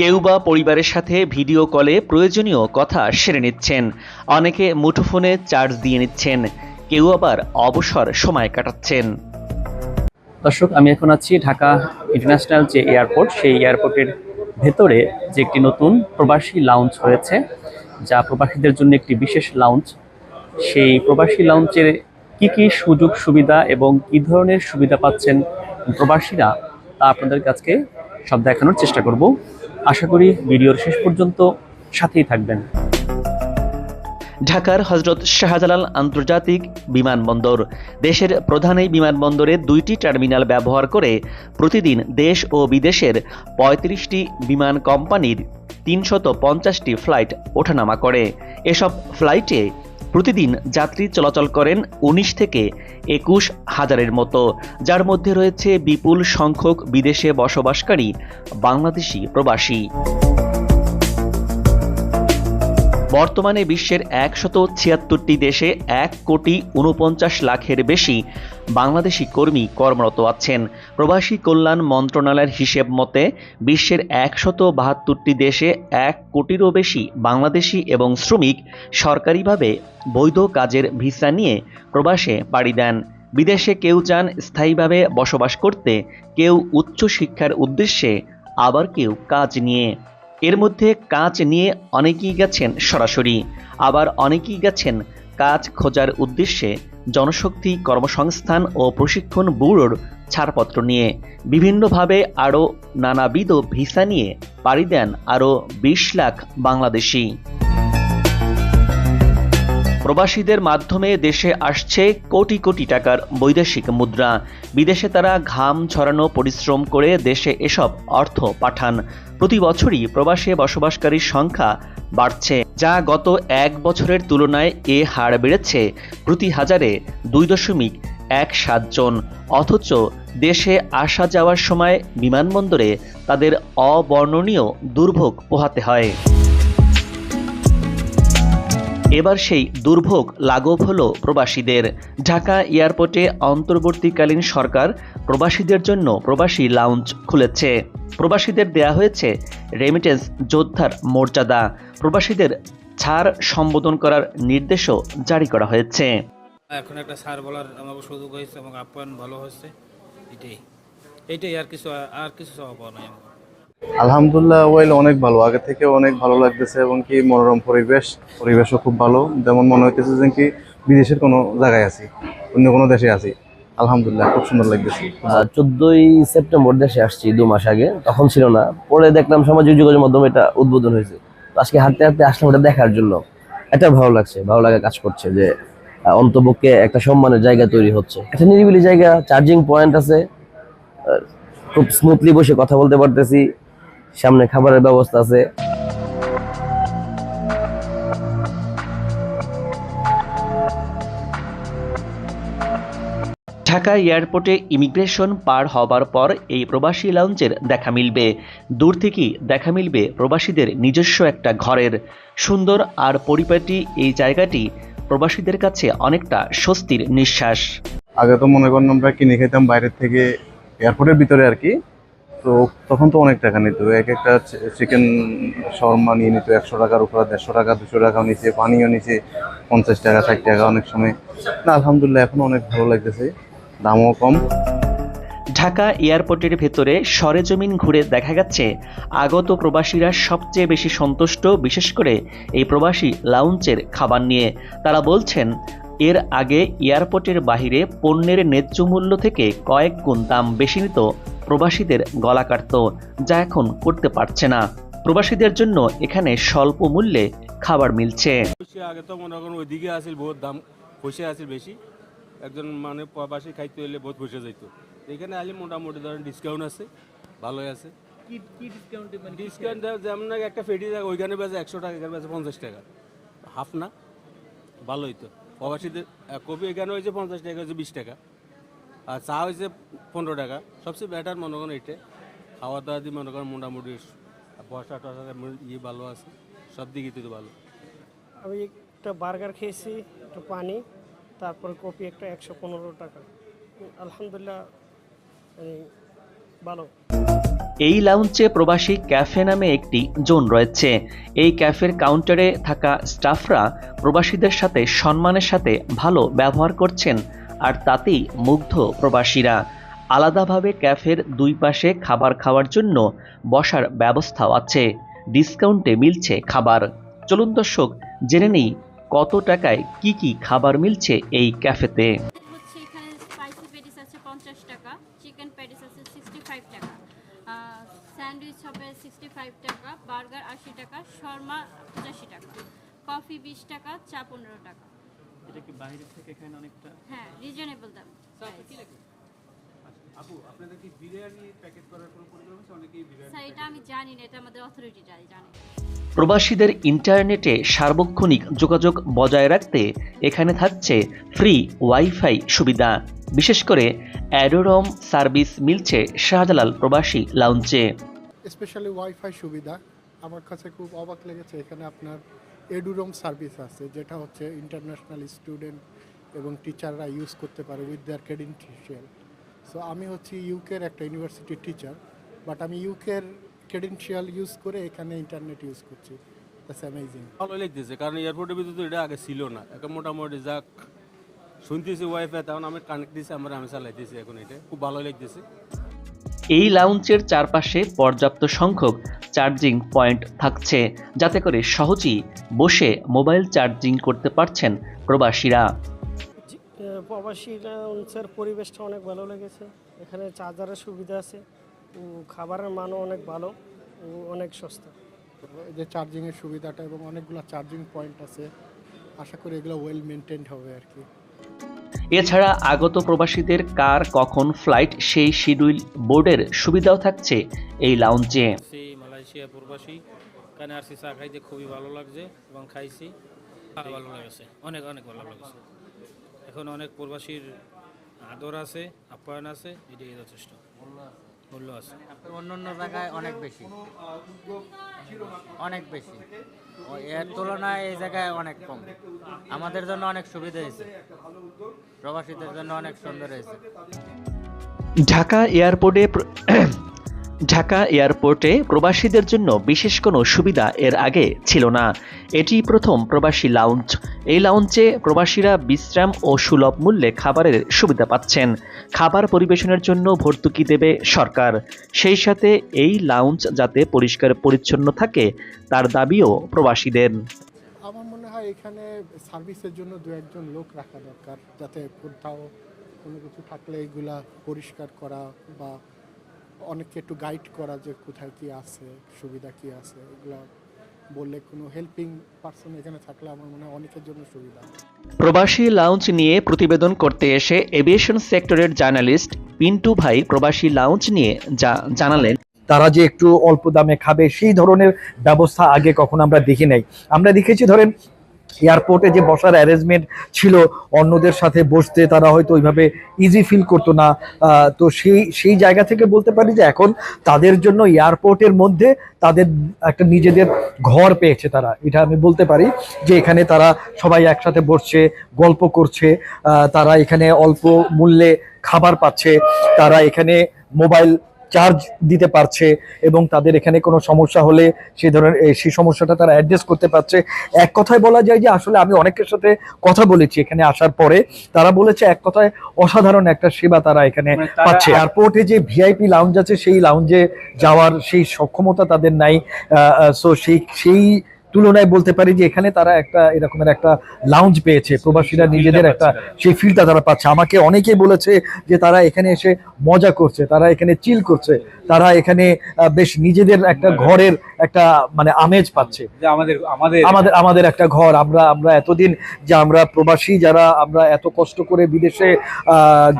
কেউ বা পরিবারের সাথে ভিডিও কলে প্রয়োজনীয় কথা সেরে নিচ্ছেন। অনেকে মুঠোফোনে চার্জ দিয়ে নিচ্ছেন। কেউ আবার অবসর সময় কাটাচ্ছেন। দর্শক, আমি এখন আছি ঢাকা ইন্টারন্যাশনাল যে এয়ারপোর্ট, সেই এয়ারপোর্টের ভেতরে যে একটি নতুন প্রবাসী লাউঞ্জ হয়েছে যা প্রবাসীদের জন্য একটি বিশেষ লাউঞ্জ সেই প্রবাসী লাউঞ্জের কি কি সুযোগ, সুবিধা এবং কি ধরনের সুবিধা পাচ্ছেন প্রবাসীরা, তা আপনাদের কাছে সব দেখানোর চেষ্টা করব। আশা করি ভিডিওর শেষ পর্যন্ত সাথেই থাকবেন। ঢাকার হজরত শাহজালাল আন্তর্জাতিক বিমানবন্দর। দেশের প্রধান এই বিমানবন্দরে দুইটি টার্মিনাল ব্যবহার করে প্রতিদিন দেশ ও বিদেশের পঁয়ত্রিশটি বিমান কোম্পানির তিনশত পঞ্চাশটি ফ্লাইট ওঠানামা করে। এসব ফ্লাইটে প্রতিদিন যাত্রী চলাচল করেন উনিশ থেকে একুশ হাজারের মতো, যার মধ্যে রয়েছে বিপুল সংখ্যক বিদেশে বসবাসকারী বাংলাদেশি প্রবাসী। বর্তমানে বিশ্বের একশত ছিয়াত্তরটি দেশে এক কোটি উনপঞ্চাশ লাখের বেশি বাংলাদেশি কর্মী কর্মরত আছেন। প্রবাসী কল্যাণ মন্ত্রণালয়ের হিসেব মতে, বিশ্বের একশত বাহাত্তরটি দেশে এক কোটিরও বেশি বাংলাদেশি এবং শ্রমিক সরকারিভাবে বৈধ কাজের ভিসা নিয়ে প্রবাসে পাড়ি দেন। বিদেশে কেউ চান স্থায়ীভাবে বসবাস করতে, কেউ উচ্চশিক্ষার উদ্দেশ্যে আবার কেউ কাজ নিয়ে। এর মধ্যে কাজ নিয়ে অনেকেই গেছেন সরাসরি। আবার অনেকেই গেছেন কাজ খোঁজার উদ্দেশ্যে জনশক্তি কর্মসংস্থান ও প্রশিক্ষণ ব্যুরোর ছাড়পত্র নিয়ে। বিভিন্নভাবে আরও নানাবিধ ভিসা নিয়ে পাড়ি দেন আরও বিশ লাখ বাংলাদেশি। প্রবাসীদের মাধ্যমে দেশে আসছে কোটি কোটি টাকার বৈদেশিক মুদ্রা। বিদেশে তারা ঘাম ছড়ানো পরিশ্রম করে দেশে এসব অর্থ পাঠান। প্রতি বছরই প্রবাসে বসবাসকারীর সংখ্যা বাড়ছে। যা গত এক বছরের তুলনায় এ হার বেড়েছে প্রতি হাজারে দুই দশমিক এক সাতজন অথচ দেশে আসা যাওয়ার সময় বিমানবন্দরে তাদের অবর্ণনীয় দুর্ভোগ পোহাতে হয়। এবার সেই দুর্ভোগ লাঘব হলো প্রবাসীদের। ঢাকা এয়ারপোর্টে অন্তর্বর্তীকালীন সরকার প্রবাসীদের জন্য প্রবাসী লাউঞ্জ খুলেছে। প্রবাসীদের দেয়া হয়েছে রেমিটেন্স যোদ্ধার মর্যাদা। প্রবাসীদের ছাড় সম্বোধন করার নির্দেশও জারি করা হয়েছে। এখন একটা সার বলার আমাকে সুযোগ হয়েছে এবং আপ্যায়ন ভালো হয়েছে। এটাই। এইটাই আর কিছু আর কিছু চাওয়া পাওয়া নাই আমার আলহামদুলিল্লাহ, ওয়েল, অনেক ভালো। আগে থেকে অনেক ভালো লাগতেছে এবং কি মনোরম পরিবেশ, পরিবেশও খুব ভালো। যেমন মনে হইতেছে যে কি বিদেশের কোনো জায়গায় আছি, অন্য কোনো দেশে আছি। আলহামদুলিল্লাহ, খুব সুন্দর লাগতেছে। চোদ্দই সেপ্টেম্বর দেশে আসছি দু মাস আগে। তখন ছিল না। পরে দেখলাম সামাজিক যোগাযোগ মাধ্যমে এটা উদ্বোধন হয়েছে। আজকে হাঁটতে হাঁটতে আসলাম ওটা দেখার জন্য। এটা ভালো লাগছে, ভালো লাগা কাজ করছে যে অন্তপক্ষে একটা সম্মানের জায়গা তৈরি হচ্ছে। একটা নিরিবিলি জায়গা চার্জিং পয়েন্ট আছে। খুব স্মুথলি বসে কথা বলতে পারতেছি। সামনে খাবারের ব্যবস্থা আছে। ঢাকা এয়ারপোর্টে ইমিগ্রেশন পার হবার পর এই প্রবাসী লাউঞ্জের দেখা মিলবে। দূর থেকেই দেখা মিলবে প্রবাসীদের নিজস্ব একটা ঘরের। সুন্দর আর পরিপাটি এই জায়গাটি প্রবাসীদের কাছে অনেকটা স্বস্তির নিঃশ্বাস। আগে তো মনে করেন আমরা কিনে খেতাম বাইরের থেকে এয়ারপোর্টের ভিতরে আর কি। তো তখন তো অনেক টাকা নিত এক একটা চিকেন শর্মা নিয়ে নিত একশো টাকার উপরে দেড়শো টাকা, দুশো টাকাও নিচে পানিও নিচে পঞ্চাশ টাকা, ষাট টাকা অনেক সময়। না, আলহামদুলিল্লাহ, এখন অনেক ভালো লাগতেছে। দামও কম। ঢাকা এয়ারপোর্টের ভেতরে সরেজমিন ঘুরে দেখা গেছে, আগত প্রবাসীরা সবচেয়ে বেশি সন্তুষ্ট, বিশেষ করে এই প্রবাসী লাউঞ্জের খাবার নিয়ে। তারা বলছেন, এর আগে এয়ারপোর্টের বাইরে পণ্যের ন্যায্য মূল্য থেকে কয়েক গুণ দাম বেশি নিত। প্রবাসীদের গলা কাটত যা এখন করতে পারছে না। প্রবাসীদের জন্য এখানে স্বল্প মূল্যে খাবার মিলছে। আগে তো মনে করেন ওইদিকে আসিল বহুত দাম পয়সা আসিল বেশি। একজন মানে প্রবাসী খাইতে হলে বহুত পয়সা যাইত। এখানে আলি মোটামুটি ধরেন ডিসকাউন্ট আছে ভালোই আছে। কি কি ডিসকাউন্ট মানে ডিসকাউন্ট যেমন একটা ফেটি থাকে ওইখানে বেজে একশো টাকা এখানে বেজে পঞ্চাশ টাকা। হাফ না ভালোই তো। প্রবাসীদের কপি এখানে হয়েছে পঞ্চাশ টাকা হয়েছে বিশ টাকা। আর চা হয়েছে পনেরো টাকা। সবচেয়ে বেটার মনে করেন এটা খাওয়া দাওয়া দিয়ে মনে করেন মোটামুটি বসা টসা ইয়ে ভালো আছে। সব দিকে তো ভালো। আমি একটা বার্গার খেয়েছি একটু পানি তারপর কপি একটা একশো পনেরো টাকা। আলহামদুলিল্লাহ ভালো। এই লাউঞ্জে প্রবাসী ক্যাফে নামে একটি জোন রয়েছে। এই ক্যাফের কাউন্টারে থাকা স্টাফরা প্রবাসীদের সাথে সম্মানের সাথে ভালো ব্যবহার করছেন। আর তাতেই মুগ্ধ প্রবাসীরা। আলাদাভাবে ক্যাফের দুই পাশে খাবার খাওয়ার জন্য বসার ব্যবস্থাও আছে। ডিসকাউন্টে মিলছে খাবার। চলুন দর্শক, জেনে নেই কত টাকায় কি কি খাবার মিলছে এই ক্যাফেতে। স্যান্ডউইচ হবে সিক্সটি ফাইভ টাকা বার্গার আশি টাকা, শর্মা পঁচাশি টাকা কফি বিশ টাকা, চা পনেরো টাকা। এটা কি বাইরে থেকে এখানে অনেকটা? হ্যাঁ রিজনেবল দাম। আপু আপনাদের কি বিরিয়ানি প্যাকেট করার কোনো পরিকল্পনা আছে? অনেকেই বিরিয়ানি স্যার এটা আমি জানি না এটা আমাদের অথরিটিটা জানে প্রবাসীদের ইন্টারনেটে সার্বক্ষণিক যোগাযোগ বজায় রাখতে এখানে থাকছে ফ্রি ওয়াইফাই সুবিধা। বিশেষ করে অ্যাডোরম সার্ভিস মিলছে শাহজালাল প্রবাসী লাউঞ্জে স্পেশালি ওয়াইফাই সুবিধা। আমার কাছে খুব অবাক লেগেছে এখানে আপনার এডুরম সার্ভিস আছে যেটা হচ্ছে ইন্টারন্যাশনাল স্টুডেন্ট এবং টিচাররা ইউজ করতে পারে উইথ দেয়ার ক্রেডেন্টিয়াল সো আমি হচ্ছি ইউকের একটা ইউনিভার্সিটির টিচার বাট আমি ইউকের ক্রেডেন্সিয়াল ইউজ করে এখানে ইন্টারনেট ইউজ করছি। দ্যাটস অ্যামেজিং ভালো লাগতেছে কারণ এয়ারপোর্টের ভিতরে তো এটা আগে ছিল না। এখন মোটামুটি যাক শুনতেছি ওয়াইফাই তখন আমি কানেক্ট দিয়েছি আমরা আমি চালাইতেছি এখন এটা। খুব ভালো লাগতেছে। এই লাউঞ্জের চারপাশে পর্যাপ্ত সংখ্যক চার্জিং পয়েন্ট থাকছে। যাতে করে সহজেই বসে মোবাইল চার্জিং করতে পারছেন প্রবাসীরা। প্রবাসীরা লাউঞ্জের পরিবেশটা অনেক ভালো লেগেছে। এখানে চার্জারের সুবিধা আছে। খাবারের মানও অনেক ভালো। অনেক সস্তা। এই যে চার্জিংয়ের সুবিধাটা এবং অনেকগুলো চার্জিং পয়েন্ট আছে আশা করি এগুলো ওয়েল মেনটেন্ড হবে আর কি। এছাড়া আগত প্রবাসীদের কার কখন ফ্লাইট সেই শিডিউল বোর্ডের সুবিধাও থাকছে এই লাউঞ্জে মালয়েশিয়া প্রবাসী। কানে আসছি চা খাইতে খুবই ভালো লাগছে এবং খাইছি। ভালো লেগেছে অনেক অনেক ভালো লাগছে। এখন অনেক প্রবাসীর আদর আছে আপ্যায়ন আছে এটাই যথেষ্ট। মূল্য আছে। অন্য অন্য জায়গায় অনেক বেশি। অনেক বেশি। ও এর তুলনায় এই জায়গায় অনেক কম। আমাদের জন্য অনেক সুবিধা হয়েছে। প্রবাসীদের জন্য অনেক সুন্দর হয়েছে। ঢাকা এয়ারপোর্টে প্র- ঢাকা এয়ারপোর্টে প্রবাসীদের জন্য বিশেষ কোনো সুবিধা এর আগে ছিল না। এটি প্রথম প্রবাসী লাউঞ্জ এই লাউঞ্জে প্রবাসীরা বিশ্রাম ও সুলভ মূল্যে খাবারের সুবিধা পাচ্ছেন। খাবার পরিবেশনের জন্য ভর্তুকি দেবে সরকার। সেই সাথে এই লাউঞ্জ যাতে পরিষ্কার পরিচ্ছন্ন থাকে, তার দাবিও প্রবাসীদের। আমার মনে হয় এখানে সার্ভিসের জন্য দু একজন লোক রাখা দরকার, যাতে কোথাও কোনো কিছু থাকলে এগুলা পরিষ্কার করা বা অনেককে একটু গাইড করা যে কোথায় কি আছে সুবিধা কি আছে এগুলা বললে কোনো হেল্পিং পার্সন এখানে থাকলে আমার মনে হয় অনেকের জন্য সুবিধা। প্রবাসী লাউঞ্জ নিয়ে প্রতিবেদন করতে এসে এভিয়েশন সেক্টরের জার্নালিস্ট পিন্টু ভাই প্রবাসী লাউঞ্জ নিয়ে যা জানালেন। তারা যে একটু অল্প দামে খাবে সেই ধরনের ব্যবস্থা আগে কখনো আমরা দেখি নাই। আমরা দেখেছি ধরেন এয়ারপোর্টে যে বসার অ্যারেঞ্জমেন্ট ছিল, অন্যদের সাথে বসতে তারা হয়তো ওইভাবে ইজি ফিল করতো না। তো সেই সেই জায়গা থেকে বলতে পারি যে এখন তাদের জন্য এয়ারপোর্টের মধ্যে তাদের একটা নিজেদের ঘর পেয়েছে তারা। এটা আমি বলতে পারি যে এখানে তারা সবাই একসাথে বসছে, গল্প করছে তারা এখানে অল্প মূল্যে খাবার পাচ্ছে, তারা এখানে মোবাইল চার্জ দিতে পারছে এবং তাদের এখানে কোনো সমস্যা হলে সেই ধরনের সেই সমস্যাটা তারা অ্যাডজাস্ট করতে পারছে। এক কথায় বলা যায় যে আসলে আমি অনেকের সাথে কথা বলেছি এখানে আসার পরে। তারা বলেছে এক কথায় অসাধারণ একটা সেবা তারা এখানে পাচ্ছে। এয়ারপোর্টে যে ভিআইপি লাউঞ্জ আছে সেই লাউঞ্জে যাওয়ার সেই সক্ষমতা তাদের নাই। সো সেই সেই তুলনায় বলতে পারি যে এখানে তারা একটা এরকমের একটা লাউঞ্জ পেয়েছে। প্রবাসীরা নিজেদের একটা সেই ফিলটা তারা পাচ্ছে। আমাকে অনেকে বলেছে যে তারা এখানে এসে মজা করছে তারা এখানে চিল করছে। তারা এখানে বেশ নিজেদের একটা ঘরের একটা মানে আমেজ পাচ্ছে। আমাদের আমাদের আমাদের আমাদের একটা ঘর। আমরা আমরা এতদিন যে আমরা প্রবাসী যারা আমরা এত কষ্ট করে বিদেশে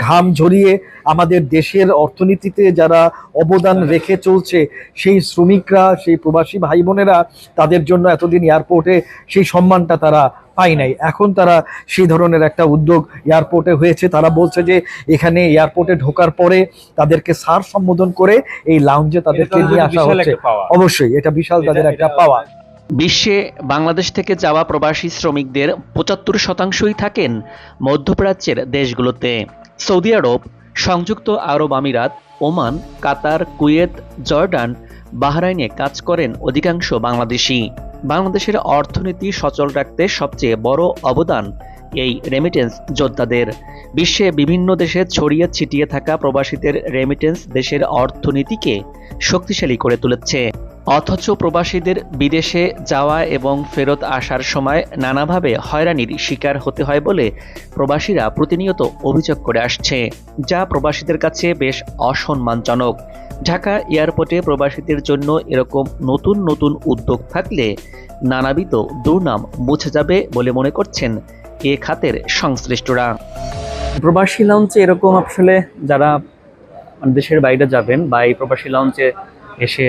ঘাম ঝরিয়ে আমাদের দেশের অর্থনীতিতে যারা অবদান রেখে চলছে সেই শ্রমিকরা সেই প্রবাসী ভাই বোনেরা তাদের জন্য এতদিন এয়ারপোর্টে সেই সম্মানটা তারা পাই নাই। এখন তারা সেই ধরনের একটা উদ্যোগ এয়ারপোর্টে হয়েছে। তারা বলছে যে এখানে এয়ারপোর্টে ঢোকার পরে তাদেরকে সার সম্বোধন করে এই লাউঞ্জে তাদেরকে নিয়ে তাদের আসা হচ্ছে। অবশ্যই এটা বিশাল তাদের একটা পাওয়া। বিশ্বে বাংলাদেশ থেকে যাওয়া প্রবাসী শ্রমিকদের পঁচাত্তর শতাংশই থাকেন মধ্যপ্রাচ্যের দেশগুলোতে। সৌদি আরব সংযুক্ত আরব আমিরাত ওমান কাতার কুয়েত জর্ডান বাহরাইনে কাজ করেন অধিকাংশ বাংলাদেশি। বাংলাদেশের অর্থনীতি সচল রাখতে সবচেয়ে বড় অবদান এই রেমিটেন্স যোদ্ধাদের। বিশ্বে বিভিন্ন দেশে ছড়িয়ে ছিটিয়ে থাকা প্রবাসীদের রেমিটেন্স দেশের অর্থনীতিকে শক্তিশালী করে তুলেছে। অথচ প্রবাসীদের বিদেশে যাওয়া এবং ফেরত আসার সময় নানাভাবে হয়রানির শিকার হতে হয় বলে প্রবাসীরা প্রতিনিয়ত অভিযোগ করে আসছে, যা প্রবাসীদের কাছে বেশ অসম্মানজনক। ঢাকা এয়ারপোর্টে প্রবাসীদের জন্য এরকম নতুন নতুন উদ্যোগ থাকলে নানাবিধ দুর্নাম মুছে যাবে বলে মনে করছেন এ খাতের সংশ্লিষ্টরা। প্রবাসী লঞ্চে এরকম আসলে যারা দেশের বাইরে যাবেন বা এই প্রবাসী লঞ্চে এসে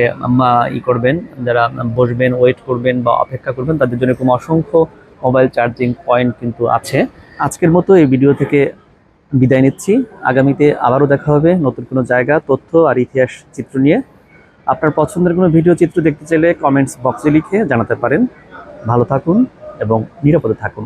ই করবেন, যারা বসবেন ওয়েট করবেন বা অপেক্ষা করবেন, তাদের জন্য এরকম অসংখ্য মোবাইল চার্জিং পয়েন্ট কিন্তু আছে। আজকের মতো এই ভিডিও থেকে বিদায় নিচ্ছি। আগামীতে আবারও দেখা হবে নতুন কোনো জায়গা, তথ্য আর ইতিহাস চিত্র নিয়ে। আপনার পছন্দের কোনো ভিডিও চিত্র দেখতে চাইলে কমেন্টস বক্সে লিখে জানাতে পারেন। ভালো থাকুন এবং নিরাপদে থাকুন।